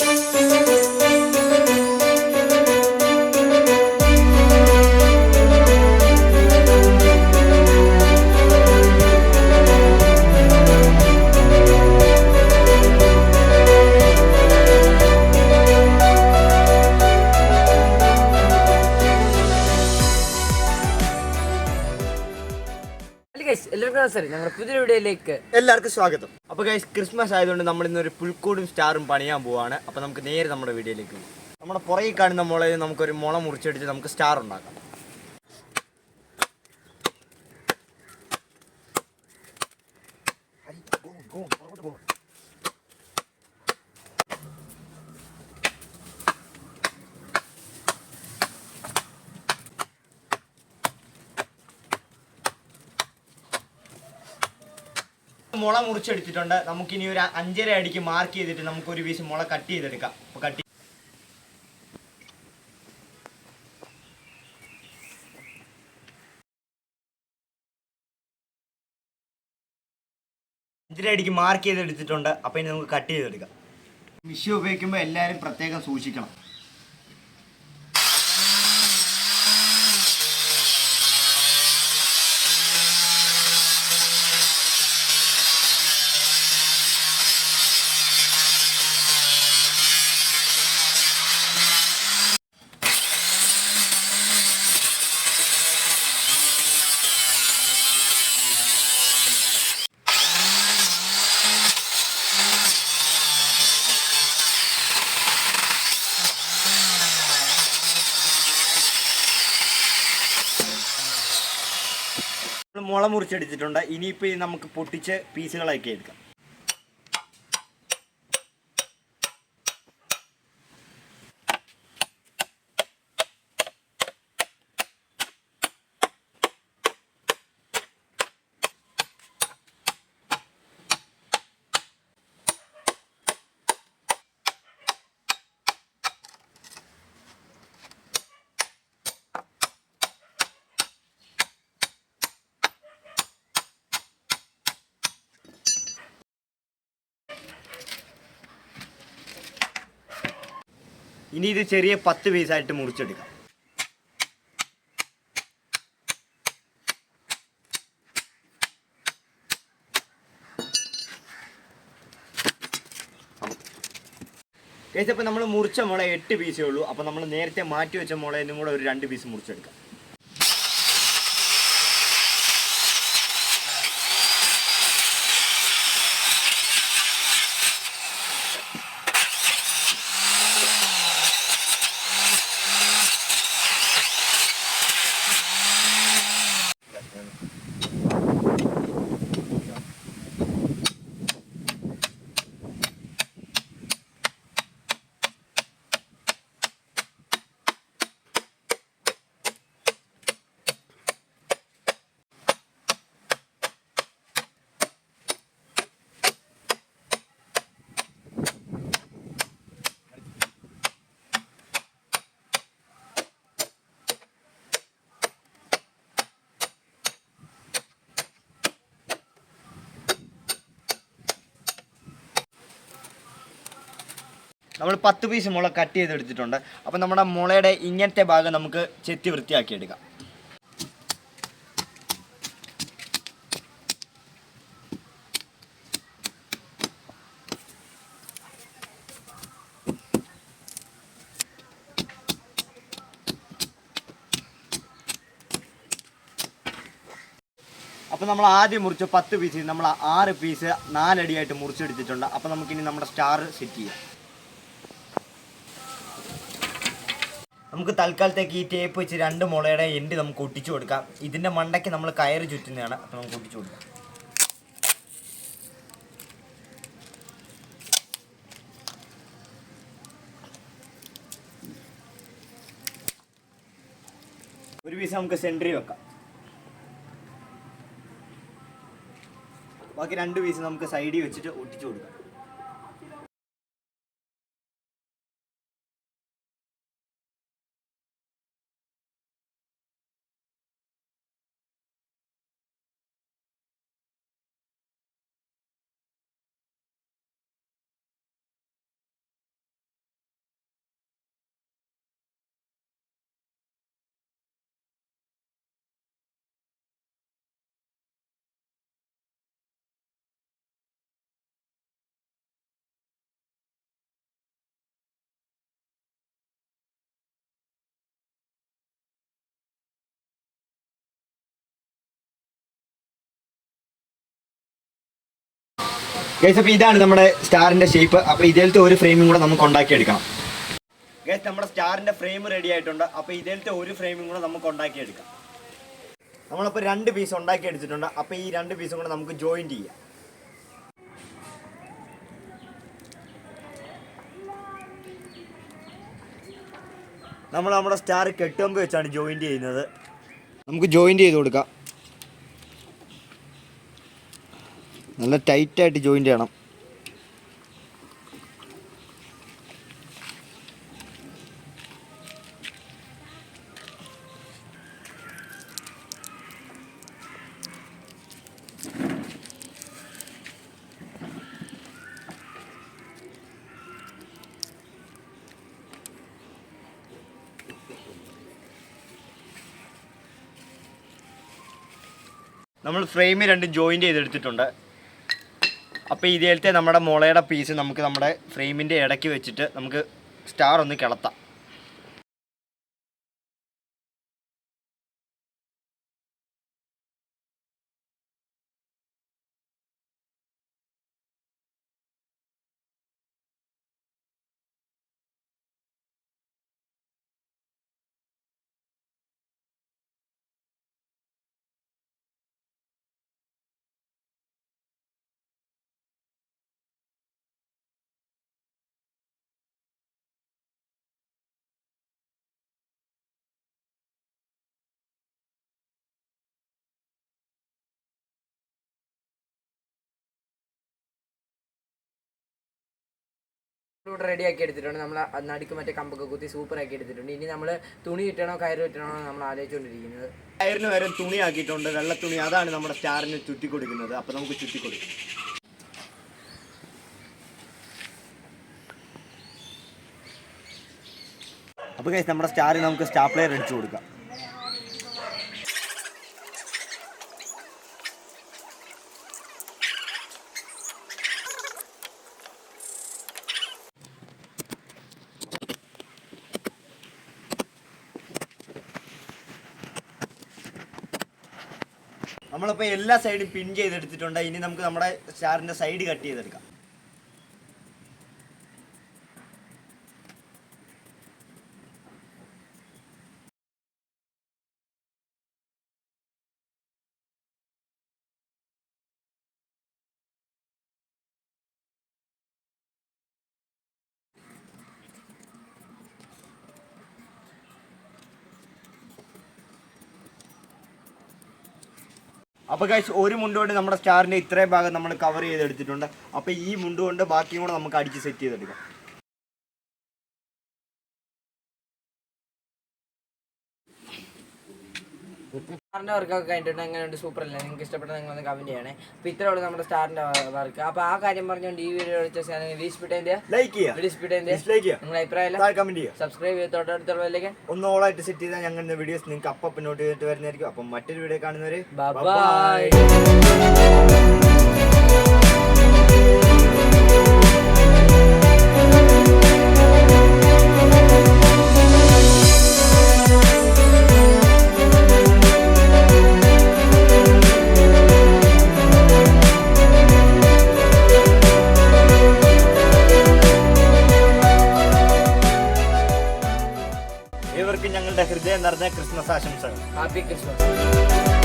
എല്ലാവർക്കും ഞങ്ങളുടെ പുതിയ വീഡിയോയിലേക്ക് എല്ലാവർക്കും സ്വാഗതം. അപ്പോൾ ഗൈസ് ക്രിസ്മസ് ആയതുകൊണ്ട് നമ്മൾ ഇന്ന് ഇന്നൊരു പുൽക്കൂടും സ്റ്റാറും പണിയാൻ പോവാണ്. അപ്പോൾ നമുക്ക് നേരെ നമ്മുടെ വീഡിയോയിലേക്ക് പോകും നമ്മുടെ പുറകിൽ കാണുന്ന മുള നമുക്കൊരു മുള മുറിച്ചെടുത്ത് നമുക്ക് സ്റ്റാർ ഉണ്ടാക്കാം. മുള മുറിച്ചെടുത്തിട്ടുണ്ട്. നമുക്കിനി ഒരു അഞ്ചര അടിക്ക് മാർക്ക് ചെയ്തിട്ട് നമുക്ക് ഒരു പീസ് മുള കട്ട് ചെയ്തെടുക്കാം. അപ്പോൾ കട്ട് അഞ്ചര അടിക്ക് മാർക്ക് ചെയ്തെടുത്തിട്ടുണ്ട്. അപ്പോൾ ഇനി നമുക്ക് കട്ട് ചെയ്തെടുക്കാം. മിഷി ഉപയോഗിക്കുമ്പോൾ എല്ലാവരും പ്രത്യേകം സൂക്ഷിക്കണം നമ്മൾ മുള മുറിച്ചെടുത്തിട്ടുണ്ട് ഇനിയിപ്പോൾ നമുക്ക് പൊട്ടിച്ച് പീസുകളാക്കി എടുക്കാം. ഇനി ഇത് ചെറിയ പത്ത് പീസായിട്ട് മുറിച്ചെടുക്കാം. കഴിച്ചപ്പോൾ നമ്മൾ മുറിച്ച മുള എട്ട് പീസേ ഉള്ളൂ. അപ്പോൾ നമ്മൾ നേരത്തെ മാറ്റി വെച്ച മുളയിനും കൂടെ ഒരു രണ്ട് പീസ് മുറിച്ചെടുക്കാം. നമ്മൾ പത്ത് പീസ് മുള കട്ട് ചെയ്തെടുത്തിട്ടുണ്ട് അപ്പോൾ നമ്മുടെ മുളയുടെ ഇങ്ങനത്തെ ഭാഗം നമുക്ക് ചെത്തി വൃത്തിയാക്കി എടുക്കാം അപ്പോൾ നമ്മൾ ആദ്യം മുറിച്ച് പത്ത് പീസ് നമ്മൾ ആറ് പീസ് നാലടിയായിട്ട് മുറിച്ചെടുത്തിട്ടുണ്ട്. അപ്പോൾ നമുക്കിനി നമ്മുടെ സ്റ്റാർ സെറ്റ് ചെയ്യാം. നമുക്ക് തൽക്കാലത്തേക്ക് ഈ ടേപ്പ് വെച്ച് രണ്ട് മുളയുടെ എൻഡ് നമുക്ക് ഒട്ടിച്ചു കൊടുക്കാം. ഇതിന്റെ മണ്ടയ്ക്ക് നമ്മൾ കയറ് ചുറ്റുന്നതാണ്. അപ്പോൾ നമുക്ക് ഒട്ടിച്ചു കൊടുക്കാം. ഒരു പീസ് നമുക്ക് സെൻട്രി വെക്കാം. ബാക്കി രണ്ട് പീസ് നമുക്ക് സൈഡിൽ വെച്ചിട്ട് ഒട്ടിച്ചു കൊടുക്കാം. ഗൈസ് അപ്പോൾ ഇതാണ് നമ്മുടെ സ്റ്റാറിന്റെ ഷേപ്പ് അപ്പോൾ ഇതിലത്തെ ഒരു ഫ്രെയിമും കൂടെ നമുക്ക് ഉണ്ടാക്കിയെടുക്കണം. ഗൈസ് നമ്മുടെ സ്റ്റാറിന്റെ ഫ്രെയിം റെഡി ആയിട്ടുണ്ട്. അപ്പോൾ ഇതിലത്തെ ഒരു ഫ്രെയിമും കൂടെ നമുക്ക് ഉണ്ടാക്കിയെടുക്കാം. നമ്മളിപ്പോൾ രണ്ട് പീസ് ഉണ്ടാക്കി എടുത്തിട്ടുണ്ട് അപ്പോൾ ഈ രണ്ട് പീസും കൂടെ നമുക്ക് ജോയിൻ ചെയ്യാം. നമ്മൾ നമ്മുടെ സ്റ്റാർ കെട്ടുമ്പ് വെച്ചാണ് ജോയിന്റ് ചെയ്യുന്നത്. നമുക്ക് ജോയിന്റ് ചെയ്ത് കൊടുക്കാം. നല്ല ടൈറ്റായിട്ട് ജോയിന്റ് ചെയ്യണം. നമ്മൾ ഫ്രെയിം രണ്ടും ജോയിന്റ് ചെയ്തെടുത്തിട്ടുണ്ട്. അപ്പോൾ ഇതിലത്തെ നമ്മുടെ മുളയുടെ പീസ് നമുക്ക് നമ്മുടെ ഫ്രെയിമിന്റെ ഇടയ്ക്ക് വെച്ചിട്ട് നമുക്ക് സ്റ്റാർ ഒന്ന് കിളത്താം. ഇവിടെ റെഡി ആക്കി എടുത്തിട്ടുണ്ട്. നമ്മൾ നടുക്ക് മറ്റേ കമ്പൊക്കെ കുത്തി സൂപ്പർ ആക്കി എടുത്തിട്ടുണ്ട്. ഇനി നമ്മൾ തുണി കിട്ടണോ കയറ് കിട്ടണോ നമ്മൾ ആലോചിച്ചുകൊണ്ടിരിക്കുന്നത്. കയറിന് വരെ തുണി ആക്കിയിട്ടുണ്ട്. വെള്ള തുണി. അതാണ് നമ്മുടെ സ്റ്റാറിന് ചുറ്റി കൊടുക്കുന്നത്. അപ്പോൾ നമുക്ക് ചുറ്റി കൊടുക്കാം. അപ്പോൾ കഴിച്ച് നമ്മുടെ സ്റ്റാറിന് നമുക്ക് സ്റ്റാപ്ലെയർ അടിച്ചു കൊടുക്കാം. നമ്മളിപ്പോൾ എല്ലാ സൈഡും പിൻ ചെയ്തെടുത്തിട്ടുണ്ട്. ഇനി നമുക്ക് നമ്മുടെ സ്റ്റാറിന്റെ സൈഡ് കട്ട് ചെയ്തെടുക്കാം. അപ്പോൾ കഴിച്ച് ഒരു മുണ്ട് കൊണ്ട് നമ്മുടെ സ്റ്റാറിന്റെ ഇത്രയും ഭാഗം നമ്മൾ കവർ ചെയ്തെടുത്തിട്ടുണ്ട്. അപ്പോൾ ഈ മുണ്ട് കൊണ്ട് ബാക്കിയും കൂടെ നമുക്ക് അടിച്ച് സെറ്റ് ചെയ്തെടുക്കാം. സ്റ്റാറിന്റെ വർക്കൊക്കെ കഴിഞ്ഞിട്ടുണ്ട്. എങ്ങനെയുണ്ട്? സൂപ്പർ അല്ലേ നിങ്ങൾക്ക് ഇഷ്ടപ്പെട്ട നിങ്ങൾ ഒന്ന് കമന്റ് ചെയ്യണേ. അപ്പൊ ഇത്രേ ഉള്ളൂ നമ്മുടെ സ്റ്റാറിന്റെ വർക്ക് അപ്പൊ ആ കാര്യം പറഞ്ഞുകൊണ്ട് ഈ വീഡിയോ വീസ്പിട്ടേന്റെ ലൈക്ക് ചെയ്യുക. ചെയ്യുക. നിങ്ങളുടെ അഭിപ്രായം താഴെ കമന്റ് ചെയ്യുക. സബ്സ്ക്രൈബ് ചെയ്ത് തൊട്ടടുത്തുള്ളതിലേക്ക് ഒന്ന് ഓളായിട്ട് സെറ്റ് ചെയ്താൽ ഞങ്ങളുടെ വീഡിയോസ് നിങ്ങൾക്ക് അപ്പം നോട്ട് ചെയ്തിട്ട് വരുന്നതായിരിക്കും. അപ്പം മറ്റൊരു വീഡിയോ കാണുന്നവർ ബൈ ഇവർക്കും ഞങ്ങളുടെ ഹൃദയം നിറഞ്ഞ ക്രിസ്മസ് ആശംസകൾ ഹാപ്പി ക്രിസ്മസ്